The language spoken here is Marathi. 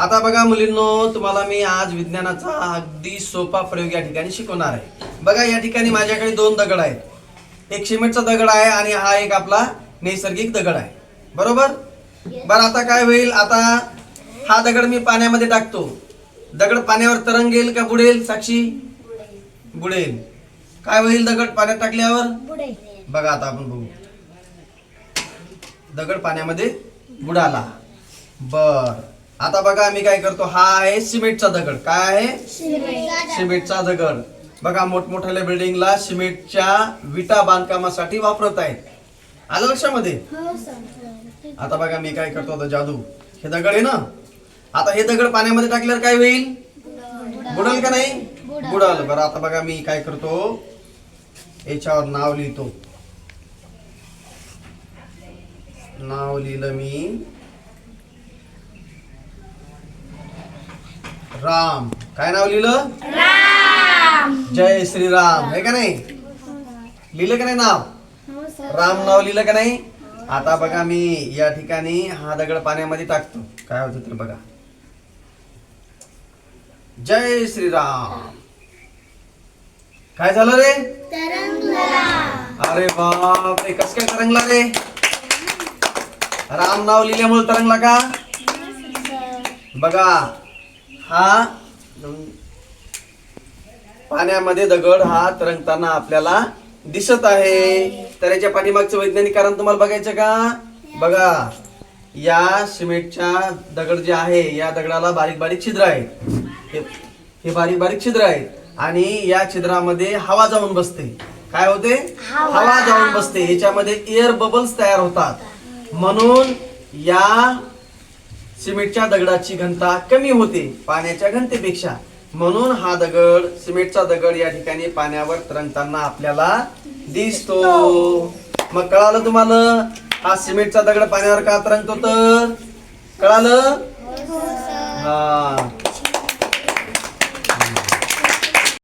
आता बघा मुलींनो तुम्हाला मी आज विज्ञानाचा अगदी सोपा प्रयोग या ठिकाणी शिकवणार आहे. बघा या ठिकाणी माझ्याकडे दोन दगड आहेत. एक सिमेंटचा दगड आहे आणि हा एक आपला नैसर्गिक दगड आहे. बरोबर? बरं आता काय होईल? आता हा दगड मी पाण्यामध्ये टाकतो. दगड पाण्यावर तरंगेल का बुडेल साक्षी? बुडेल. काय होईल दगड पाण्यात टाकल्यावर? बघा आता आपण बघू. दगड पाण्यामध्ये बुडाला. बर. आता बघा मी काय करतो. हा आहे सिमेंटचा दगड. काय आहे? सिमेंटचा दगड. बघा मोठमोठ्या बिल्डिंगला सिमेंटच्या विटा बांधकामासाठी वापरत आहेत. आलं लक्षामध्ये? हो आता बघा मी काय करतो आता जादू. हे दगड आहे ना? आता हे दगड पाण्यामध्ये टाकल्यावर काय होईल? बुडल. का नाही? बुडल. बरं आता बघा मी काय करतो. याच्यावर नाव लिहितो. नाव लिहिलं मी. राम. काय नाव लिहिलं? जय श्रीराम. हे का नाही? लिहिलं का नाही नाव? हो राम नाव लिहिलं का नाही? आता बघा मी या ठिकाणी हा दगड पाण्यामध्ये टाकतो. काय होतं तर बघा. जय श्रीराम. काय झालं रे? अरे बाप रे कस काय तरंगला रे? राम नाव लिहिल्यामुळे तरंगला का? बघा. हा पाण्यामध्ये दगड हा तरंगताना आपल्याला दिसत आहे. तर याच्या पाठीमागचं वैज्ञानिक कारण तुम्हाला बघायचं का? बघा या सिमेंटच्या दगड जे आहे या दगडाला बारीक बारीक छिद्र आहेत. हे हे बारीक बारीक छिद्र आहेत आणि या छिद्रामध्ये हवा जाऊन बसते. काय होते? हवा. जाऊन बसते. याच्यामध्ये एअर बबल्स तयार होतात. म्हणून या सिमेंटच्या दगडाची घनता कमी होते पाण्याच्या घनतेपेक्षा. म्हणून हा दगड सिमेंटचा दगड या ठिकाणी पाण्यावर तरंगताना आपल्याला दिसतो. मग कळालं तुम्हाला? हा सिमेंटचा दगड पाण्यावर का तरंगतो तर? कळालं? हा